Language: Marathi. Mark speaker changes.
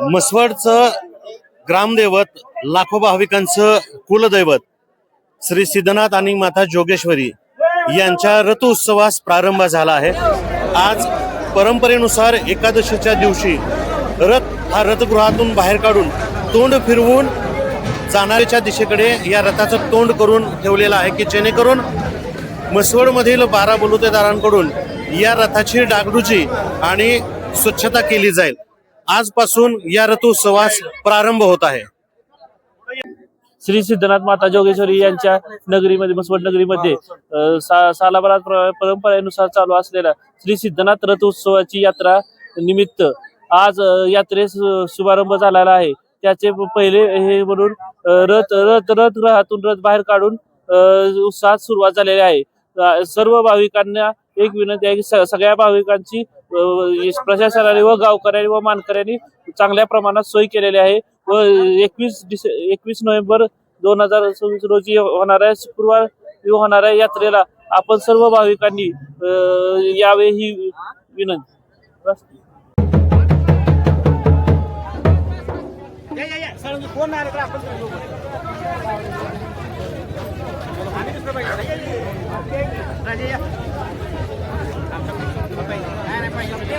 Speaker 1: म्हसवडचं ग्रामदैवत लाखो भाविकांचं कुलदैवत श्री सिद्धनाथ आणि माता जोगेश्वरी यांच्या रथ उत्सवास प्रारंभ झाला आहे. आज परंपरेनुसार एकादशीच्या दिवशी रथ हा रथगृहातून बाहेर काढून तोंड फिरवून जाणाऱ्याच्या दिशेकडे या रथाचं तोंड करून ठेवलेलं आहे की जेणेकरून म्हसवडमधील बारा बलुतेदारांकडून या रथाची डागडुजी आणि स्वच्छता केली जाईल. आजपासून या रथोत्सवास प्रारंभ होत आहे.
Speaker 2: श्री सिद्धनाथ माता जोगेश्वरी यांच्या नगरीमध्ये बसवड नगरीमध्ये सा सालाबारात परंपरेनुसार चालू असलेल्या श्री सिद्धनाथ रथ उत्सवाची यात्रा निमित्त आज यात्रेस शुभारंभ झालेला आहे. त्याचे पहिले हे म्हणून रथ रथ रथ ग्रहातून रथ बाहेर काढून अ, उत्साहात सुरुवात झालेली आहे. सर्व भाविकांना एक विनंती आहे की स- सगळ्या भाविकांची प्रशासनाने व गावकऱ्यांनी व मानकऱ्यांनी चांगल्या प्रमाणात सोय केलेली आहे. व एकवीस डिसे एकवीस नोव्हेंबर दोन हजार सव्वीस रोजी होणाऱ्या शुक्रवार होणाऱ्या यात्रेला. आपण सर्व भाविकांनी यावे ही विनंती. बस.
Speaker 3: राजे या